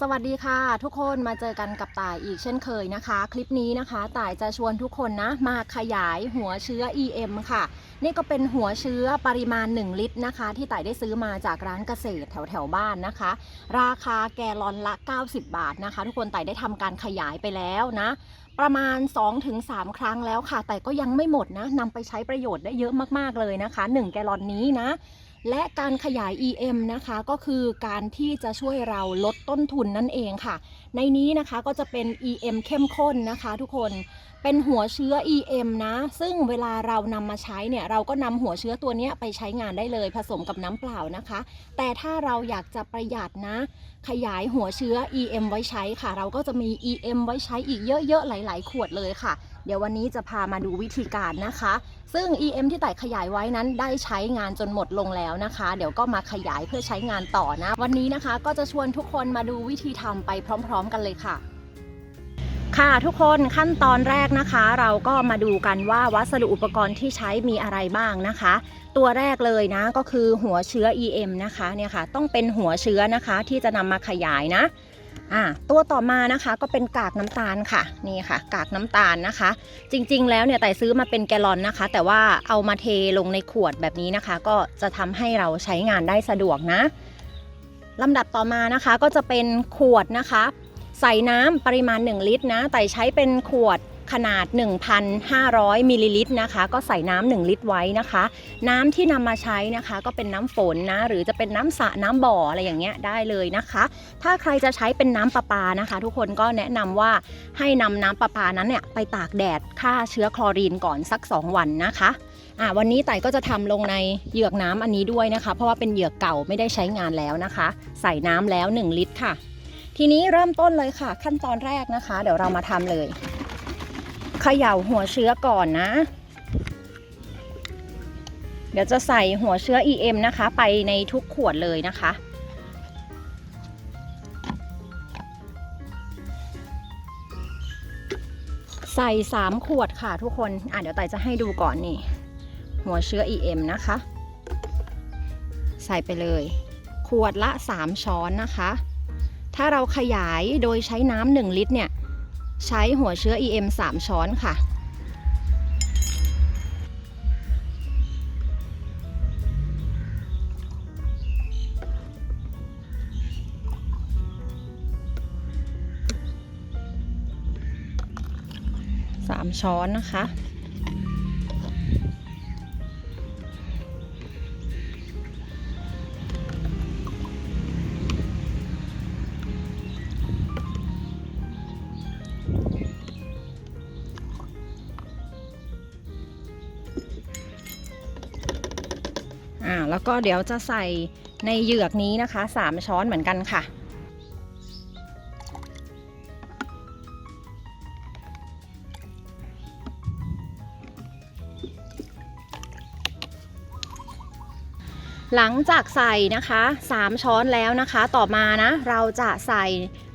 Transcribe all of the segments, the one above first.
สวัสดีค่ะ ทุกคนมาเจอกันกับต่ายอีกเช่นเคยนะคะ คลิปนี้นะคะต่ายจะชวนทุกคนนะมาขยายหัวเชื้อ EM ค่ะ นี่ก็เป็นหัวเชื้อปริมาณ 1 ลิตรนะคะ ที่ต่ายได้ซื้อมาจากร้านเกษตรแถวแถวบ้านนะคะ ราคาแกลลอนละ 90 บาทนะคะ ทุกคนต่ายได้ทำการขยายไปแล้วนะ ประมาณ 2-3 ครั้งแล้วค่ะ แต่ก็ยังไม่หมดนะนำไปใช้ประโยชน์ได้เยอะมากๆเลยนะคะ 1 แกลอนนี้นะ และการขยาย EM นะคะก็คือการที่จะช่วยเราลดต้นทุนนั่นเองค่ะ ในนี้นะคะก็จะเป็น EM เข้มข้นนะคะ ทุกคนเป็นหัวเชื้อ EM นะ ซึ่งเวลาเรานำมาใช้เนี่ยเราก็นำหัวเชื้อตัวนี้ไปใช้งานได้เลยผสมกับน้ำเปล่านะคะ แต่ถ้าเราอยากจะประหยัดนะ ขยายหัวเชื้อ EM ไว้ใช้ค่ะ เราก็จะมี EM ไว้ใช้อีกเยอะๆหลาย ๆ ขวดเลยค่ะ เดี๋ยววันนี้จะพามาดูวิธีการนะคะ ซึ่ง EM ที่ไต่ขยายไว้นั้นได้ใช้งานจนหมดลงแล้วนะคะ เดี๋ยวก็มาขยายเพื่อใช้งานต่อนะ วันนี้นะคะก็จะชวนทุกคนมาดูวิธีทำไปพร้อม ๆ กันเลยค่ะค่ะทุกคนขั้นตอนแรกนะคะ เราก็มาดูกันว่าวัสดุอุปกรณ์ที่ใช้มีอะไรบ้างนะคะ ตัวแรกเลยนะก็คือหัวเชื้อ EM นะคะเนี่ยค่ะต้องเป็นหัวเชื้อนะคะที่จะนำมาขยายนะ อ่าตัวต่อมานะคะก็เป็นกากน้ำตาลค่ะนี่ค่ะ กากน้ำตาลนะคะ จริงๆ แล้วเนี่ยแต่ซื้อมาเป็นแกลลอนนะคะ แต่ว่าเอามาเทลงในขวดแบบนี้นะคะ ก็จะทำให้เราใช้งานได้สะดวกนะลำดับต่อมานะคะก็จะเป็นขวดนะคะ ใส่น้ำปริมาณ 1 ลิตรนะแต่ใช้เป็นขวด ขนาด 1,500มิลลิลิตรนะคะ ก็ใส่น้ำ1ลิตรไว้นะคะ น้ำที่นำมาใช้นะคะก็เป็นน้ำฝนนะ หรือจะเป็นน้ำสระน้ำบ่ออะไรอย่างเงี้ยได้เลยนะคะ ถ้าใครจะใช้เป็นน้ำประปานะคะ ทุกคนก็แนะนำว่าให้นำน้ำประปานั้นเนี่ยไปตากแดดฆ่าเชื้อคลอรีนก่อนสัก 2 วันนะคะอ่าวันนี้ไต่ก็จะทำลงในเหยือกน้ำอันนี้ด้วยนะคะ เพราะว่าเป็นเหยือกเก่าไม่ได้ใช้งานแล้วนะคะ ใส่น้ำแล้ว 1 ลิตรค่ะ ทีนี้เริ่มต้นเลยค่ะ ขั้นตอนแรกนะคะ เดี๋ยวเรามาทำเลย เขย่าหัวเชื้อก่อนนะ เดี๋ยวจะใส่หัวเชื้อ EM นะคะ ไปในทุกขวดเลยนะคะใส่3ขวดค่ะทุกคน อะเดี๋ยวไต่จะให้ดูก่อนนี่ หัวเชื้อ EM นะคะ ใส่ไปเลย ขวดละ 3 ช้อนนะคะ ถ้าเราขยายโดยใช้น้ำหนึ่งลิตรเนี่ย ใช้หัวเชื้อ EM 3 ช้อนค่ะสามช้อนนะคะ อ่าแล้วก็เดี๋ยวจะใส่ในเหยือกนี้นะคะ 3 ช้อนเหมือนกันค่ะ หลังจากใส่นะคะ 3 ช้อนแล้วนะคะ ต่อมานะ เราจะใส่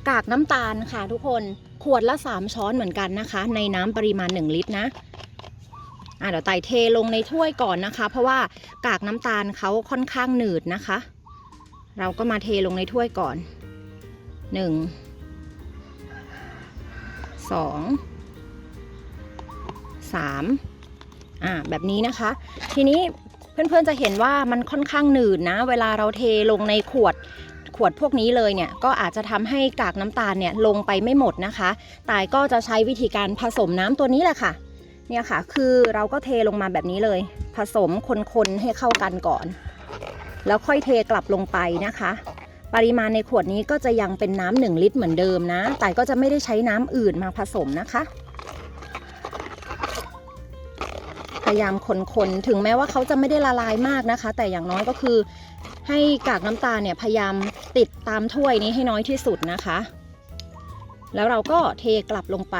กากน้ำตาลค่ะทุกคนขวดละ 3 ช้อนเหมือนกันนะคะ ในน้ำปริมาณ 1 ลิตรนะ อะเดี๋ยวไต่เทลงในถ้วยก่อนนะคะ เพราะว่ากากน้ำตาลเขาค่อนข้างหนืดนะคะ เราก็มาเทลงในถ้วยก่อน1 2 3อ่าแบบนี้นะคะ ทีนี้เพื่อนๆจะเห็นว่ามันค่อนข้างหนืดนะ เวลาเราเทลงในขวดขวดพวกนี้เลยเนี่ยก็อาจจะทำให้กากน้ำตาลเนี่ยลงไปไม่หมดนะคะ ตายก็จะใช้วิธีการผสมน้ำตัวนี้แหละค่ะ เนี่ยค่ะ คือเราก็เทลงมาแบบนี้เลย ผสมคนๆให้เข้ากันก่อน แล้วค่อยเทกลับลงไปนะคะ ปริมาณในขวดนี้ก็จะยังเป็นน้ำหนึ่งลิตรเหมือนเดิมนะ แต่ก็จะไม่ได้ใช้น้ำอื่นมาผสมนะคะ พยายามคนๆ ถึงแม้ว่าเขาจะไม่ได้ละลายมากนะคะ แต่อย่างน้อยก็คือ ให้กากน้ำตาลเนี่ยพยายามติดตามถ้วยนี้ให้น้อยที่สุดนะคะ แล้วเราก็เทกลับลงไป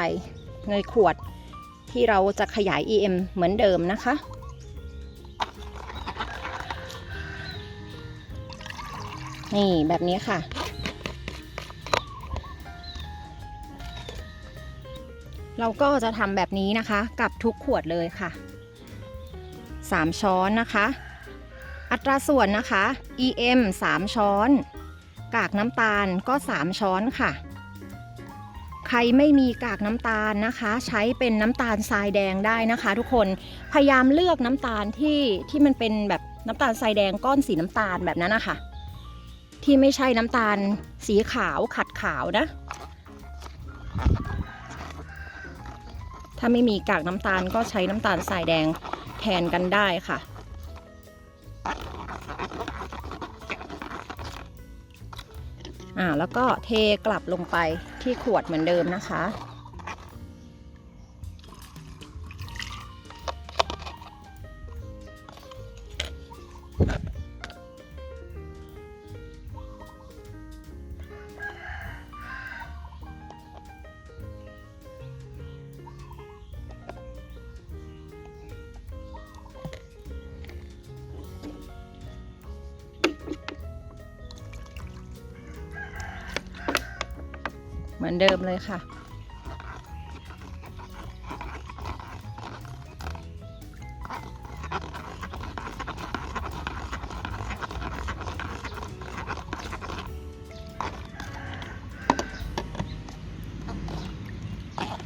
ในขวด ที่เราจะขยาย EM เหมือนเดิมนะคะ นี่แบบนี้ค่ะ เราก็จะทำแบบนี้นะคะ กับทุกขวดเลยค่ะ 3 ช้อนนะคะ อัตราส่วนนะคะ EM 3 ช้อน กากน้ำตาลก็ 3 ช้อนค่ะ ใครไม่มีกากน้ำตาลนะคะ ใช้เป็นน้ำตาลทรายแดงได้นะคะ ทุกคนพยายามเลือกน้ำตาลที่ที่มันเป็นแบบน้ำตาลทรายแดงก้อนสีน้ำตาลแบบนั้นนะคะที่ไม่ใช่น้ำตาลสีขาวขัดขาวนะ ถ้าไม่มีกากน้ำตาลก็ใช้น้ำตาลทรายแดงแทนกันได้ค่ะ อ่าแล้วก็เทกลับลงไปที่ขวดเหมือนเดิมนะคะ เลยค่ะ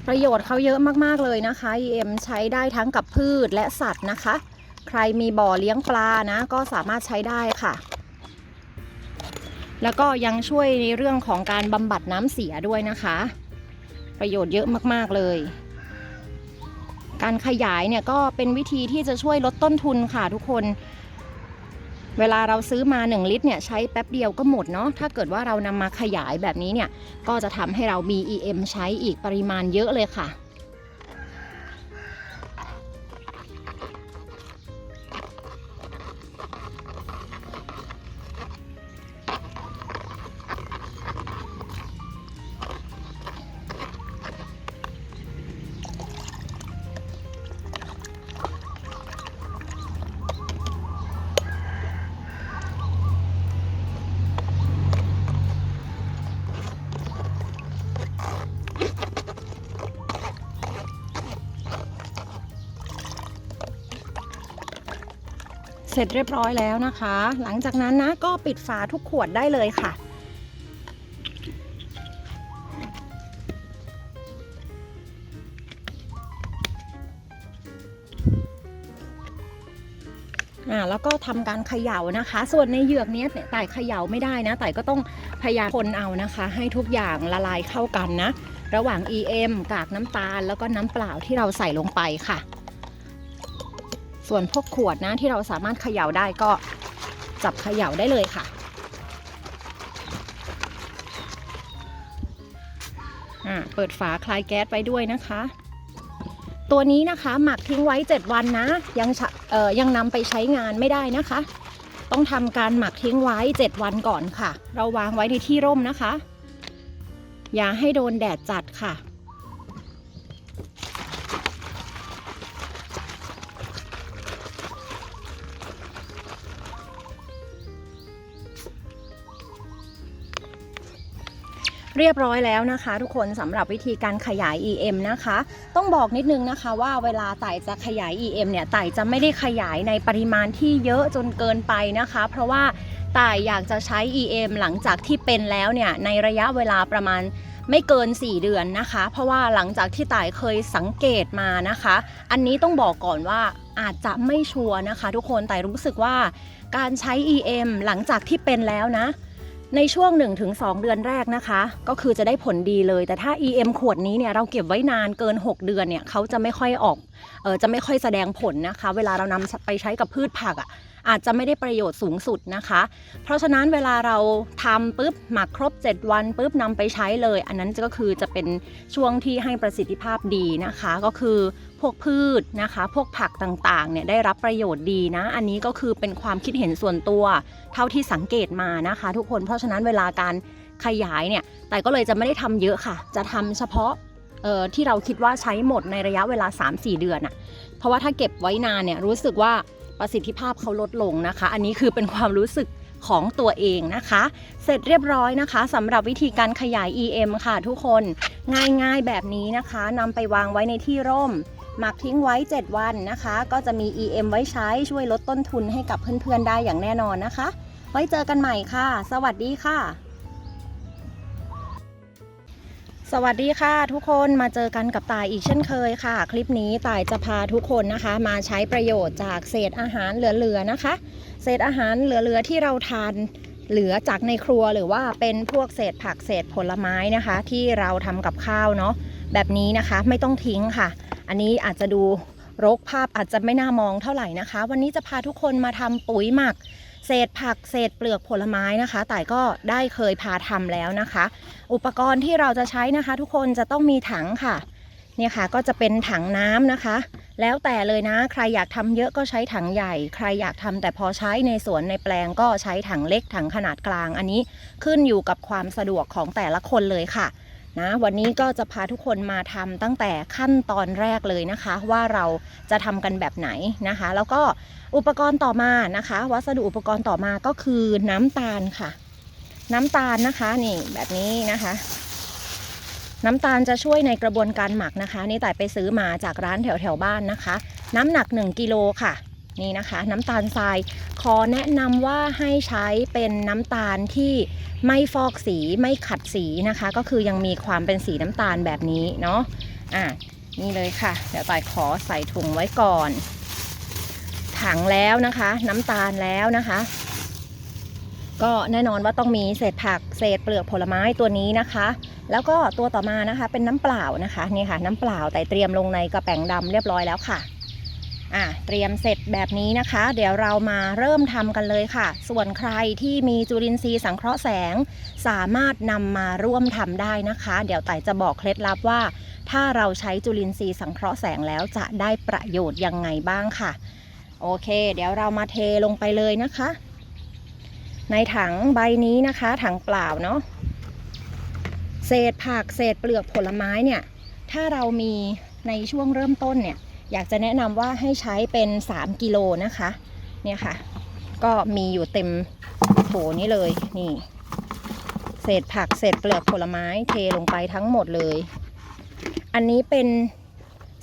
ประโยชน์เขาเยอะมาก ๆ เลยนะคะ EM ใช้ได้ทั้งกับพืชและสัตว์นะคะ ใครมีบ่อเลี้ยงปลานะ ก็สามารถใช้ได้ค่ะ แล้วก็ยังช่วยในเรื่องของการบำบัดน้ำเสียด้วยนะคะ ประโยชน์เยอะมากๆเลย การขยายเนี่ยก็เป็นวิธีที่จะช่วยลดต้นทุนค่ะทุกคน เวลาเราซื้อมา 1 ลิตรเนี่ยใช้แป๊บเดียวก็หมดเนาะถ้าเกิดว่าเรานำมาขยายแบบนี้เนี่ยก็จะทำให้เรามี EM ใช้อีกปริมาณเยอะเลยค่ะ เสร็จเรียบร้อยแล้วนะคะ หลังจากนั้นนะก็ปิดฝาทุกขวดได้เลยค่ะ อ่าแล้วก็ทำการเขย่านะคะ ส่วนในเหยือกนี้เนี่ยไต่เขย่าไม่ได้นะไต่ก็ต้องพยายามคนเอานะคะ ให้ทุกอย่างละลายเข้ากันนะ ระหว่าง EM กากน้ำตาลแล้วก็น้ำเปล่าที่เราใส่ลงไปค่ะ ส่วนพวกขวดนะที่เราสามารถเขย่าได้ก็จับเขย่าได้เลยค่ะอ่าเปิดฝาคลายแก๊สไปด้วยนะคะ ตัวนี้นะคะหมักทิ้งไว้ 7 วันนะ ยังฉะเอ่อยังนำไปใช้งานไม่ได้นะคะ ต้องทำการหมักทิ้งไว้ 7 วันก่อนค่ะ เราวางไว้ในที่ร่มนะคะ อย่าให้โดนแดดจัดค่ะ เรียบร้อยแล้วนะคะ ทุกคนสำหรับวิธีการขยาย EM นะคะ ต้องบอกนิดนึงนะคะว่าเวลาไต่จะขยาย EM เนี่ยไต่จะไม่ได้ขยายในปริมาณที่เยอะจนเกินไปนะคะ เพราะว่าไต่อยากจะใช้ EM หลังจากที่เป็นแล้วเนี่ยในระยะเวลาประมาณไม่เกิน 4 เดือนนะคะ เพราะว่าหลังจากที่ต่ายเคยสังเกตมานะคะ อันนี้ต้องบอกก่อนว่าอาจจะไม่ชัวร์นะคะ ทุกคนแต่รู้สึกว่าการใช้ EM หลังจากที่เป็นแล้วนะ ในช่วง 1-2 เดือนแรกนะคะ ก็คือจะได้ผลดีเลย แต่ถ้า EM ขวดนี้เนี่ยเราเก็บไว้นานเกิน 6 เดือนเนี่ยเขาจะไม่ค่อยออกเออจะไม่ค่อยแสดงผลนะคะ เวลาเรานำไปใช้กับพืชผักอะ อาจจะไม่ได้ประโยชน์สูงสุดนะคะ เพราะฉะนั้นเวลาเราทำปุ๊บหมักครบ 7 วันปุ๊บนำไปใช้เลย อันนั้นก็คือจะเป็นช่วงที่ให้ประสิทธิภาพดีนะคะ ก็คือพวกพืชนะคะ พวกผักต่างๆเนี่ยได้รับประโยชน์ดีนะ อันนี้ก็คือเป็นความคิดเห็นส่วนตัว เท่าที่สังเกตมานะคะ ทุกคนเพราะฉะนั้นเวลาการขยายเนี่ย แต่ก็เลยจะไม่ได้ทำเยอะค่ะ จะทำเฉพาะเอ่อที่เราคิดว่าใช้หมดในระยะเวลา 3-4 เดือนอะเพราะว่าถ้าเก็บไว้นานเนี่ยรู้สึกว่า ประสิทธิภาพเขาลดลงนะคะ อันนี้คือเป็นความรู้สึกของตัวเองนะคะ เสร็จเรียบร้อยนะคะสำหรับวิธีการขยาย EM ค่ะทุกคนง่ายๆแบบนี้นะคะนำไปวางไว้ในที่ร่ม หมักทิ้งไว้ 7 วันนะคะ ก็จะมี EM ไว้ใช้ช่วยลดต้นทุนให้กับเพื่อนๆได้อย่างแน่นอนนะคะ ไว้เจอกันใหม่ค่ะ สวัสดีค่ะ สวัสดีค่ะทุกคนมาเจอกันกับตายอีกเช่นเคยค่ะ คลิปนี้ตายจะพาทุกคนนะคะ มาใช้ประโยชน์จากเศษอาหารเหลือๆนะคะ เศษอาหารเหลือๆที่เราทานเหลือจากในครัวหรือว่าเป็นพวกเศษผักเศษผลไม้นะคะ ที่เราทำกับข้าวเนาะแบบนี้นะคะไม่ต้องทิ้งค่ะ อันนี้อาจจะดูรกภาพอาจจะไม่น่ามองเท่าไหร่นะคะ วันนี้จะพาทุกคนมาทำปุ๋ยหมัก เศษผักเศษเปลือกผลไม้นะคะแต่ก็ได้เคยพาทำแล้วนะคะ อุปกรณ์ที่เราจะใช้นะคะ ทุกคนจะต้องมีถังค่ะเนี่ยค่ะก็จะเป็นถังน้ำนะคะ แล้วแต่เลยนะใครอยากทำเยอะก็ใช้ถังใหญ่ ใครอยากทำแต่พอใช้ในสวนในแปลงก็ใช้ถังเล็กถังขนาดกลาง อันนี้ขึ้นอยู่กับความสะดวกของแต่ละคนเลยค่ะ นะวันนี้ก็จะพาทุกคนมาทำตั้งแต่ขั้นตอนแรกเลยนะคะ ว่าเราจะทำกันแบบไหนนะคะ แล้วก็อุปกรณ์ต่อมานะคะ วัสดุอุปกรณ์ต่อมาก็คือน้ำตาลค่ะ น้ำตาลนะคะนี่แบบนี้นะคะน้ำตาลจะช่วยในกระบวนการหมักนะคะ นี่แต่ไปซื้อมาจากร้านแถวแถวบ้านนะคะ น้ำหนัก 1กิโลค่ะ นี่นะคะน้ำตาลทรายขอแนะนำว่าให้ใช้เป็นน้ำตาลที่ไม่ฟอกสีไม่ขัดสีนะคะ ก็คือยังมีความเป็นสีน้ำตาลแบบนี้เนาะอะนี่เลยค่ะ เดี๋ยวต่ายขอใส่ถุงไว้ก่อน ถังแล้วนะคะ น้ำตาลแล้วนะคะ ก็แน่นอนว่าต้องมีเศษผักเศษเปลือกผลไม้ตัวนี้นะคะ แล้วก็ตัวต่อมานะคะเป็นน้ำเปล่านะคะนี่ค่ะ น้ำเปล่าแต่เตรียมลงในกระแป้งดำเรียบร้อยแล้วค่ะ อะเตรียมเสร็จแบบนี้นะคะ เดี๋ยวเรามาเริ่มทำกันเลยค่ะ ส่วนใครที่มีจุลินทรีย์สังเคราะห์แสง สามารถนำมาร่วมทำได้นะคะ เดี๋ยวไต่จะบอกเคล็ดลับว่า ถ้าเราใช้จุลินทรีย์สังเคราะห์แสงแล้วจะได้ประโยชน์ยังไงบ้างค่ะ โอเค เดี๋ยวเรามาเทลงไปเลยนะคะ ในถังใบนี้นะคะ ถังเปล่าเนาะเศษผักเศษเปลือกผลไม้เนี่ย ถ้าเรามีในช่วงเริ่มต้นเนี่ย อยากจะแนะนำว่าให้ใช้เป็น 3 กิโลนะคะ เนี่ยค่ะ ก็มีอยู่เต็มโถนี้เลยนี่ เศษผักเศษเปลือกผลไม้เทลงไปทั้งหมดเลย อันนี้เป็น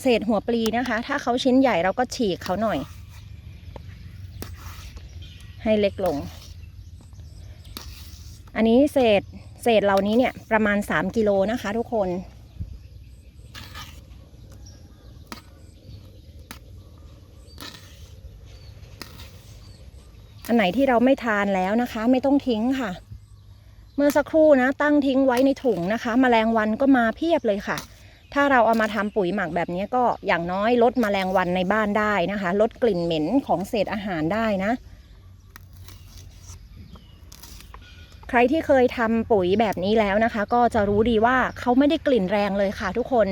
เศษหัวปลีนะคะ ถ้าเขาชิ้นใหญ่เราก็ฉีกเขาหน่อย ให้เล็กลง อันนี้เศษเศษเหล่านี้เนี่ยประมาณ 3 กิโลนะคะทุกคน อันไหนที่เราไม่ทานแล้วนะคะ ไม่ต้องทิ้งค่ะ เมื่อสักครู่นะ ตั้งทิ้งไว้ในถุงนะคะแมลงวันก็มาเพียบเลยค่ะ ถ้าเราเอามาทำปุ๋ยหมักแบบนี้ก็อย่างน้อยลดแมลงวันในบ้านได้นะคะ ลดกลิ่นเหม็นของเศษอาหารได้นะ ใครที่เคยทำปุ๋ยแบบนี้แล้วนะคะ ก็จะรู้ดีว่าเขาไม่ได้กลิ่นแรงเลยค่ะ ทุกคน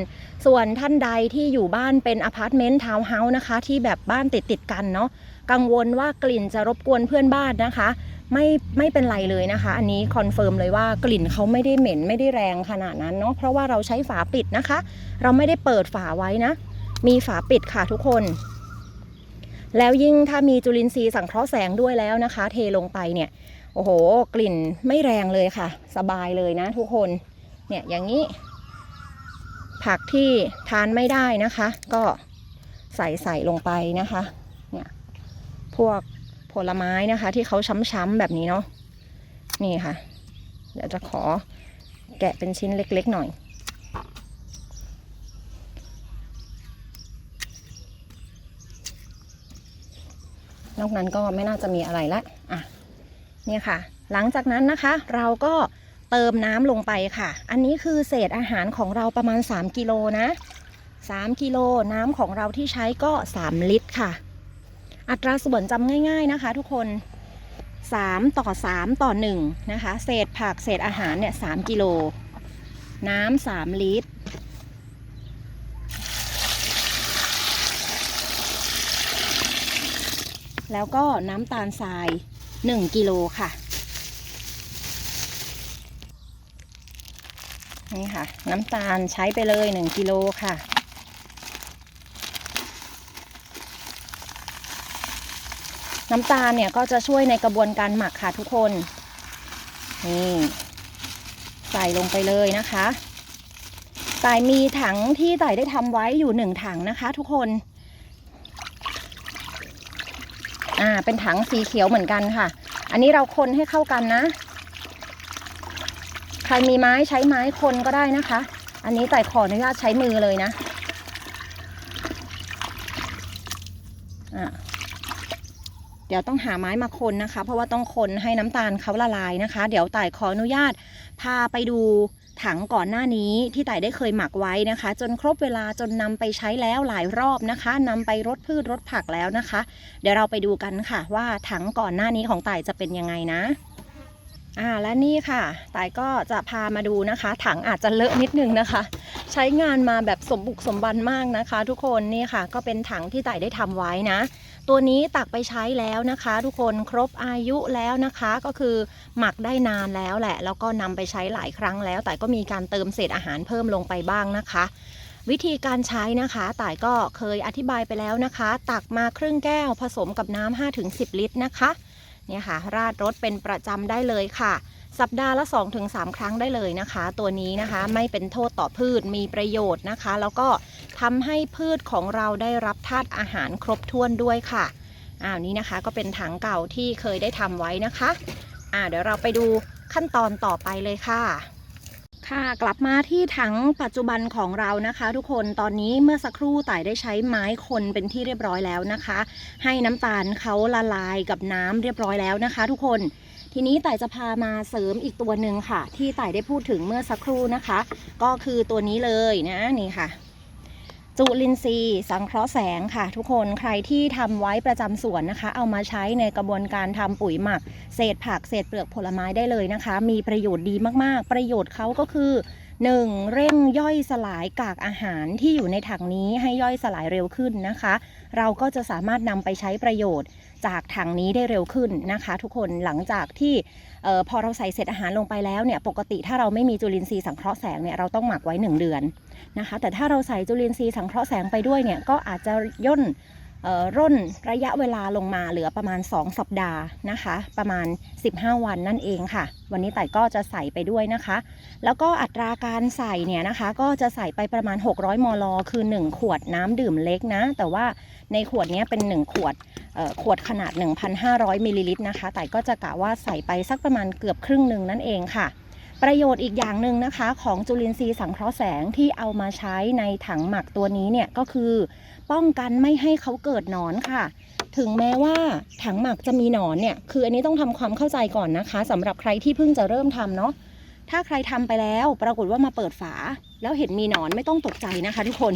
ส่วนท่านใดที่อยู่บ้านเป็นอพาร์ตเมนต์ทาวน์เฮาส์นะคะ ที่แบบบ้านติดติดกันเนาะกังวลว่ากลิ่นจะรบกวนเพื่อนบ้านนะคะ ไม่ไม่เป็นไรเลยนะคะ อันนี้คอนเฟิร์มเลยว่ากลิ่นเขาไม่ได้เหม็นไม่ได้แรงขนาดนั้นเนาะเพราะว่าเราใช้ฝาปิดนะคะ เราไม่ได้เปิดฝาไว้นะ มีฝาปิดค่ะทุกคน แล้วยิ่งถ้ามีจุลินทรีย์สังเคราะห์แสงด้วยแล้วนะคะ เทลงไปเนี่ยโอ้โห กลิ่นไม่แรงเลยค่ะ สบายเลยนะทุกคนเนี่ยอย่างนี้ ผักที่ทานไม่ได้นะคะ ก็ใส่ใส่ลงไปนะคะเนี่ยพวกผลไม้นะคะ ที่เขาช้ำๆแบบนี้เนาะนี่ค่ะ เดี๋ยวจะขอแกะเป็นชิ้นเล็กๆหน่อย นอกนั้นก็ไม่น่าจะมีอะไรละอะเนี่ยค่ะ หลังจากนั้นนะคะ เราก็ เติมน้ำลงไปค่ะ อันนี้คือเศษอาหารของเราประมาณ 3 กิโลนะ 3 กิโลน้ำของเราที่ใช้ก็ 3 ลิตรค่ะ อัตราส่วนจำง่ายๆนะคะ ทุกคน 3 ต่อ 3 ต่อ 1 นะคะ เศษผักเศษอาหารเนี่ย3กิโล น้ำ3ลิตรแล้วก็น้ำตาลทราย 1 กิโลค่ะ นี่ค่ะ น้ำตาลใช้ไปเลย1กิโลค่ะ น้ำตาลเนี่ยก็จะช่วยในกระบวนการหมักค่ะทุกคน นี่ ใส่ลงไปเลยนะคะต่ายมีถังที่ต่ายได้ทำไว้อยู่หนึ่งถังนะคะ ทุกคน อ่า เป็นถังสีเขียวเหมือนกันค่ะ อันนี้เราคนให้เข้ากันนะ รมีไม้ใช้ไม้คนก็ได้นะคะ อันนี้แต่ขออนุญาตใช้มือเลยนะเดี๋ยวต้องหาไม้มาคนนะคะ เพราะว่าต้องคนให้น้ำตาลเขาละลายนะคะ เดี๋ยวต่ายขออนุญาตพาไปดูถังก่อนหน้านี้ที่ต่ายได้เคยหมักไว้นะคะ จนครบเวลาจนนำไปใช้แล้วหลายรอบนะคะ นำไปรดพืชรดผักแล้วนะคะ เดี๋ยวเราไปดูกันค่ะว่าถังก่อนหน้านี้ของต่ายจะเป็นยังไงนะ อ่าและนี่ค่ะต่ายก็จะพามาดูนะคะ ถังอาจจะเลอะนิดนึงนะคะ ใช้งานมาแบบสมบุกสมบันมากนะคะ ทุกคนนี่ค่ะ ก็เป็นถังที่ต่ายได้ทำไว้นะ ตัวนี้ตักไปใช้แล้วนะคะ ทุกคนครบอายุแล้วนะคะ ก็คือหมักได้นานแล้วแหละ แล้วก็นำไปใช้หลายครั้งแล้ว แต่ก็มีการเติมเศษอาหารเพิ่มลงไปบ้างนะคะ วิธีการใช้นะคะต่ายก็เคยอธิบายไปแล้วนะคะ ตักมาครึ่งแก้วผสมกับน้ำ5-10 ลิตรนะคะ เนี่ยค่ะ ราดรถเป็นประจำได้เลยค่ะ สัปดาห์ละ 2-3 ครั้งได้เลยนะคะ ตัวนี้นะคะไม่เป็นโทษต่อพืชมีประโยชน์นะคะ แล้วก็ทำให้พืชของเราได้รับธาตุอาหารครบถ้วนด้วยค่ะอ้าวนี้นะคะก็เป็นถังเก่าที่เคยได้ทำไว้นะคะอ่าเดี๋ยวเราไปดูขั้นตอนต่อไปเลยค่ะ ค่ะกลับมาที่ถังปัจจุบันของเรานะคะ ทุกคนตอนนี้เมื่อสักครู่ต่ายได้ใช้ไม้คนเป็นที่เรียบร้อยแล้วนะคะ ให้น้ำตาลเขาละลายกับน้ำเรียบร้อยแล้วนะคะ ทุกคนทีนี้ต่ายจะพามาเสริมอีกตัวหนึ่งค่ะ ที่ต่ายได้พูดถึงเมื่อสักครู่นะคะ ก็คือตัวนี้เลยนะนี่ค่ะ จุลินทรีย์สังเคราะห์แสงค่ะ ทุกคนใครที่ทำไว้ประจำสวนนะคะ เอามาใช้ในกระบวนการทำปุ๋ยหมัก เศษผักเศษเปลือกผลไม้ได้เลยนะคะ มีประโยชน์ดีมากๆ ประโยชน์เขาก็คือ 1. เร่งย่อยสลายกากอาหารที่อยู่ในถังนี้ให้ย่อยสลายเร็วขึ้นนะคะ เราก็จะสามารถนำไปใช้ประโยชน์ จากถังนี้ได้เร็วขึ้นนะคะ ทุกคนหลังจากที่ออพอเราใส่เศษอาหารลงไปแล้วเนี่ยปกติถ้าเราไม่มีจุลินทรีย์สังเคราะห์แสงเนี่ยเราต้องหมักไว้ 1 เดือนนะคะ แต่ถ้าเราใส่จุลินทรีย์สังเคราะห์แสงไปด้วยเนี่ยก็อาจจะย่น ร่นระยะเวลาลงมาเหลือประมาณ 2 สัปดาห์นะคะ ประมาณ 15 วันนั่นเองค่ะ วันนี้ไต่ก็จะใส่ไปด้วยนะคะ แล้วก็อัตราการใส่เนี่ยนะคะ ก็จะใส่ไปประมาณ 600 มล คือ 1 ขวดน้ำดื่มเล็กนะ แต่ว่าในขวดนี้เป็น 1 ขวดขวดขนาด 1,500มิลลิลิตรนะคะ แต่ก็จะกะว่าใส่ไปสักประมาณเกือบครึ่งหนึ่งนั่นเองค่ะ ประโยชน์อีกอย่างหนึ่งนะคะ ของจุลินทรีย์สังเคราะห์แสงที่เอามาใช้ในถังหมักตัวนี้เนี่ยก็คือ ป้องกันไม่ให้เขาเกิดหนอนค่ะ ถึงแม้ว่าถังหมักจะมีหนอนเนี่ย คืออันนี้ต้องทำความเข้าใจก่อนนะคะสำหรับใครที่เพิ่งจะเริ่มทำเนาะ ถ้าใครทำไปแล้ว ปรากฏว่ามาเปิดฝา แล้วเห็นมีหนอนไม่ต้องตกใจนะคะ ทุกคน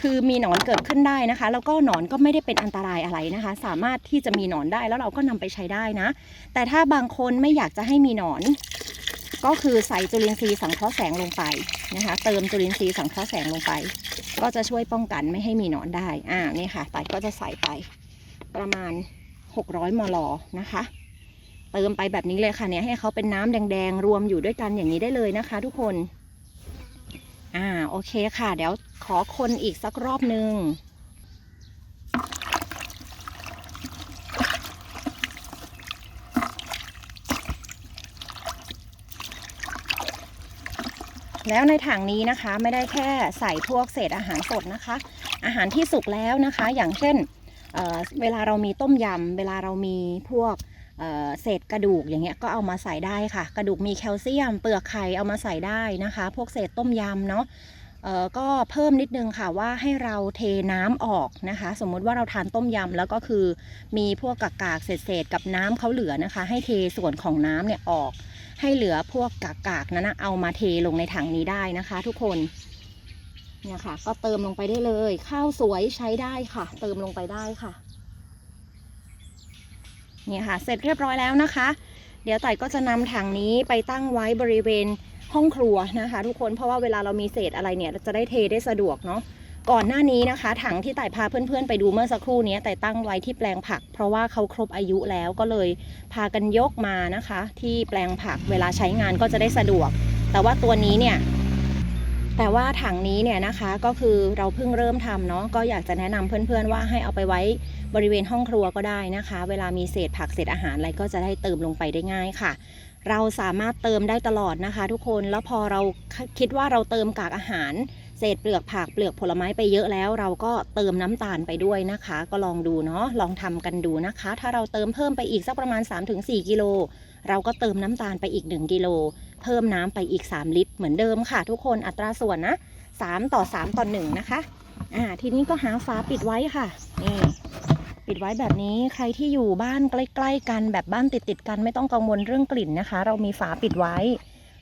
คือมีหนอนเกิดขึ้นได้นะคะ แล้วก็หนอนก็ไม่ได้เป็นอันตรายอะไรนะคะ สามารถที่จะมีหนอนได้แล้วเราก็นำไปใช้ได้นะ แต่ถ้าบางคนไม่อยากจะให้มีหนอน ก็คือใส่จุลินทรีย์สังเคราะห์แสงลงไปนะคะ เติมจุลินทรีย์สังเคราะห์แสงลงไป ก็จะช่วยป้องกันไม่ให้มีหนอนได้ อ่านี่ค่ะตัดก็จะใส่ไปประมาณ 600 มลนะคะ เติมไปแบบนี้เลยค่ะเนี่ยให้เขาเป็นน้ำแดงๆ รวมอยู่ด้วยกันอย่างนี้ได้เลยนะคะ ทุกคน อ่าโอเคค่ะ เดี๋ยวขอคนอีกสักรอบหนึ่ง แล้วในถังนี้นะคะไม่ได้แค่ใส่พวกเศษอาหารสดนะคะ อาหารที่สุกแล้วนะคะ อย่างเช่นเเวลาเรามีต้มยำเวลาเรามีพวกเเศษกระดูกอย่างเงี้ยก็เอามาใส่ได้ค่ะ กระดูกมีแคลเซียม เปลือกไข่เอามาใส่ได้นะคะ พวกเศษต้มยำเนาะก็เพิ่มนิดนึงค่ะว่าให้เราเทน้ำออกนะคะ สมมุติว่าเราทานต้มยำแล้วก็คือมีพวกกากๆเศษๆกับน้ำเขาเหลือนะคะ ให้เทส่วนของน้ำเนี่ยออก ให้เหลือพวกกากๆนั้นนะเอามาเทลงในถังนี้ได้นะคะ ทุกคนเนี่ยค่ะ ก็เติมลงไปได้เลย ข้าวสวยใช้ได้ค่ะ เติมลงไปได้ค่ะเนี่ยค่ะ เสร็จเรียบร้อยแล้วนะคะ เดี๋ยวไต่ก็จะนำถังนี้ไปตั้งไว้บริเวณห้องครัวนะคะ ทุกคนเพราะว่าเวลาเรามีเศษอะไรเนี่ยจะได้เทได้สะดวกเนาะ ก่อนหน้านี้นะคะ ถังที่ไต่พาเพื่อนๆ ไปดูเมื่อสักครู่นี้ไต่ตั้งไว้ที่แปลงผัก เพราะว่าเขาครบอายุแล้วก็เลยพากันยกมานะคะ ที่แปลงผักเวลาใช้งานก็จะได้สะดวก แต่ว่าตัวนี้เนี่ยแต่ว่าถังนี้เนี่ยนะคะก็คือเราเพิ่งเริ่มทำเนาะก็อยากจะแนะนำเพื่อนๆว่าให้เอาไปไว้บริเวณห้องครัวก็ได้นะคะ เวลามีเศษผักเศษอาหารอะไรก็จะได้เติมลงไปได้ง่ายค่ะ เราสามารถเติมได้ตลอดนะคะ ทุกคนแล้วพอเราคิดว่าเราเติมกากอาหาร เศษเปลือกผักเปลือกผลไม้ไปเยอะแล้ว เราก็เติมน้ำตาลไปด้วยนะคะ ก็ลองดูเนาะลองทำกันดูนะคะ ถ้าเราเติมเพิ่มไปอีกสักประมาณ 3-4 กิโลเราก็เติมน้ำตาลไปอีก 1 กิโล เพิ่มน้ำไปอีก 3 ลิตร เหมือนเดิมค่ะ ทุกคนอัตราส่วนนะ 3 ต่อ 3 ต่อ 1 นะคะ อ่า ทีนี้ก็หาฝาปิดไว้ค่ะ นี่ ปิดไว้แบบนี้ ใครที่อยู่บ้านใกล้ ๆ กันแบบบ้านติด ๆ กันไม่ต้องกังวลเรื่องกลิ่นนะคะ เรามีฝาปิดไว้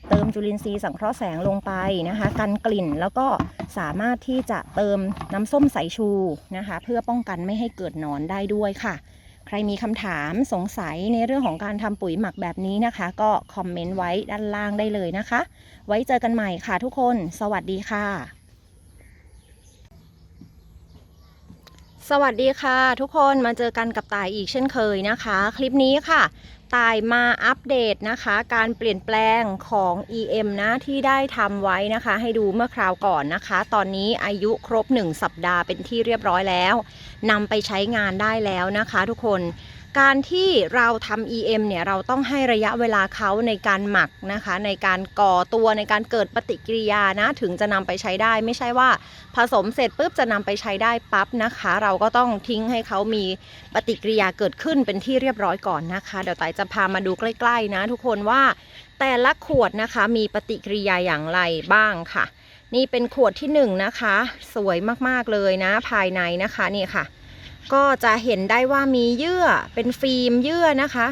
เติมจุลินทรีย์สังเคราะห์แสงลงไปนะคะ กันกลิ่นแล้วก็สามารถที่จะเติมน้ำส้มสายชูนะคะ เพื่อป้องกันไม่ให้เกิดหนอนได้ด้วยค่ะ ใครมีคำถามสงสัยในเรื่องของการทำปุ๋ยหมักแบบนี้นะคะ ก็คอมเมนต์ไว้ด้านล่างได้เลยนะคะ ไว้เจอกันใหม่ค่ะทุกคน สวัสดีค่ะสวัสดีค่ะ ทุกคนมาเจอกันกับตายอีกเช่นเคยนะคะ คลิปนี้ค่ะ ตายมาอัปเดตนะคะ การเปลี่ยนแปลงของ EM นะที่ได้ทำไว้นะคะ ให้ดูเมื่อคราวก่อนนะคะ ตอนนี้อายุครบ 1 สัปดาห์เป็นที่เรียบร้อยแล้วนำไปใช้งานได้แล้วนะคะทุกคน การที่เราทำ EM เนี่ยเราต้องให้ระยะเวลาเขาในการหมักนะคะ ในการก่อตัวในการเกิดปฏิกิริยานะถึงจะนำไปใช้ได้ ไม่ใช่ว่าผสมเสร็จปุ๊บจะนำไปใช้ได้ปั๊บนะคะ เราก็ต้องทิ้งให้เขามีปฏิกิริยาเกิดขึ้นเป็นที่เรียบร้อยก่อนนะคะ เดี๋ยวไต่จะพามาดูใกล้ ๆ นะ ทุกคนว่าแต่ละขวดนะคะมีปฏิกิริยาอย่างไรบ้างค่ะ นี่เป็นขวดที่หนึ่งนะคะ สวยมากๆเลยนะภายในนะคะนี่ค่ะ ก็จะเห็นได้ว่ามีเยื่อเป็นฟิล์มเยื่อนะคะ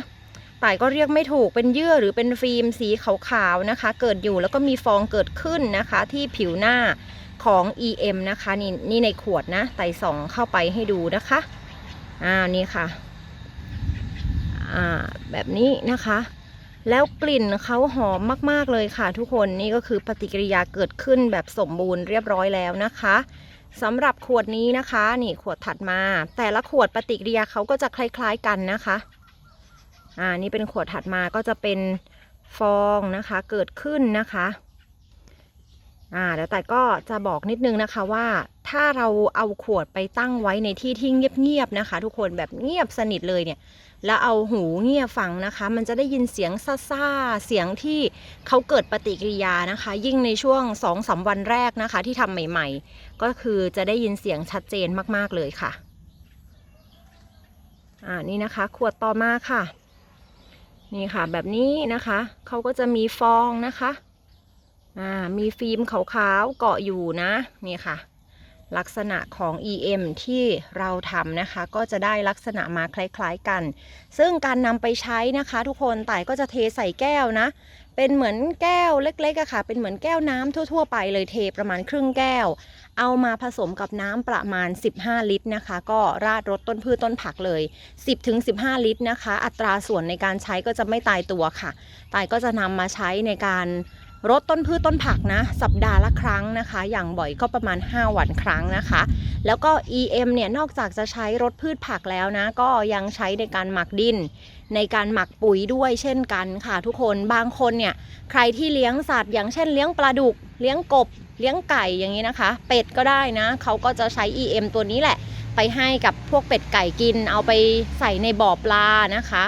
ต่ายก็เรียกไม่ถูกเป็นเยื่อหรือเป็นฟิล์มสีขาวๆนะคะ เกิดอยู่แล้วก็มีฟองเกิดขึ้นนะคะ ที่ผิวหน้าของ EM นะคะนี่นี่ในขวดนะไต่ส่องเข้าไปให้ดูนะคะอ่านี่ค่ะอ่าแบบนี้นะคะ แล้วกลิ่นเขาหอมมากๆเลยค่ะทุกคนนี่ก็คือปฏิกิริยาเกิดขึ้นแบบสมบูรณ์เรียบร้อยแล้วนะคะ สำหรับขวดนี้นะคะ นี่ขวดถัดมา แต่ละขวดปฏิกิริยาเขาก็จะคล้าย ๆกันนะคะ อ่านี่เป็นขวดถัดมาก็จะเป็นฟองนะคะ เกิดขึ้นนะคะ อ่าแล้วแต่ก็จะบอกนิดนึงนะคะว่าถ้าเราเอาขวดไปตั้งไว้ในที่ที่เงียบๆนะคะ ทุกคนแบบเงียบสนิทเลยเนี่ย แล้วเอาหูเงียบฟังนะคะ มันจะได้ยินเสียงซ่าๆเสียงที่เขาเกิดปฏิกิริยานะคะ ยิ่งในช่วง2องสาวันแรกนะคะ ที่ทำใหม่ ๆ ก็คือจะได้ยินเสียงชัดเจนมากๆเลยค่ะอ่านี่นะคะ ขวดต่อมาค่ะ นี่ค่ะแบบนี้นะคะเขาก็จะมีฟองนะคะ อ่ามีฟิล์มขาวๆเกาะอยู่นะนี่ค่ะ ลักษณะของ EM ที่เราทำนะคะ ก็จะได้ลักษณะมาคล้ายๆกัน ซึ่งการนำไปใช้นะคะ ทุกคนต่ายก็จะเทใส่แก้วนะ เป็นเหมือนแก้วเล็กๆอะค่ะ เป็นเหมือนแก้วน้ำทั่วๆ ไปเลยเทประมาณครึ่งแก้ว เอามาผสมกับน้ำประมาณ 15 ลิตรนะคะ ก็ราดรดต้นพืชต้นผักเลย 10-15 ลิตรนะคะ อัตราส่วนในการใช้ก็จะไม่ตายตัวค่ะต่ายก็จะนำมาใช้ในการ รดต้นพืชต้นผักนะ สัปดาห์ละครั้งนะคะ อย่างบ่อยก็ประมาณ 5 วันครั้งนะคะ แล้วก็ EM เนี่ยนอกจากจะใช้รดพืชผักแล้วนะ ก็ยังใช้ในการหมักดิน ในการหมักปุ๋ยด้วยเช่นกันค่ะทุกคนบางคนเนี่ยใครที่เลี้ยงสัตว์ อย่างเช่นเลี้ยงปลาดุก เลี้ยงกบ เลี้ยงไก่อย่างนี้นะคะ เป็ดก็ได้นะเขาก็จะใช้ EM ตัวนี้แหละ ไปให้กับพวกเป็ดไก่กิน เอาไปใส่ในบ่อปลานะคะ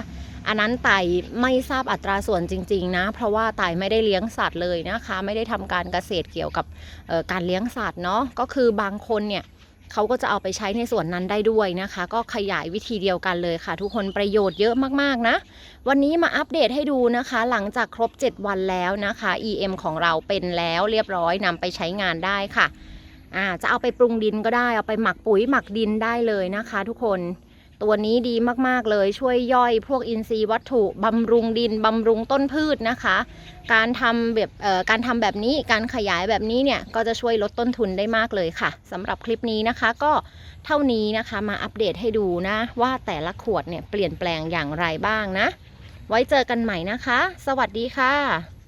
อันนั้นไต่ไม่ทราบอัตราส่วนจริง ๆ นะ เพราะว่าไต่ไม่ได้เลี้ยงสัตว์เลยนะคะ ไม่ได้ทำการเกษตรเกี่ยวกับการเลี้ยงสัตว์เนาะก็คือบางคนเนี่ยเขาก็จะเอาไปใช้ในส่วนนั้นได้ด้วยนะคะ ก็ขยายวิธีเดียวกันเลยค่ะ ทุกคนประโยชน์เยอะมากๆนะ วันนี้มาอัปเดตให้ดูนะคะ หลังจากครบ 7 วันแล้วนะคะ EM ของเราเป็นแล้วเรียบร้อยนำไปใช้งานได้ค่ะจะเอาไปปรุงดินก็ได้เอาไปหมักปุ๋ยหมักดินได้เลยนะคะ ทุกคน ตัวนี้ดีมากๆเลยช่วยย่อยพวกอินทรีย์วัตถุบำรุงดินบำรุงต้นพืชนะคะ การทำแบบการทำแบบนี้การขยายแบบนี้เนี่ยก็จะช่วยลดต้นทุนได้มากเลยค่ะสำหรับคลิปนี้นะคะก็เท่านี้นะคะมาอัปเดตให้ดูนะ ว่าแต่ละขวดเนี่ยเปลี่ยนแปลงอย่างไรบ้างนะ ไว้เจอกันใหม่นะคะ สวัสดีค่ะ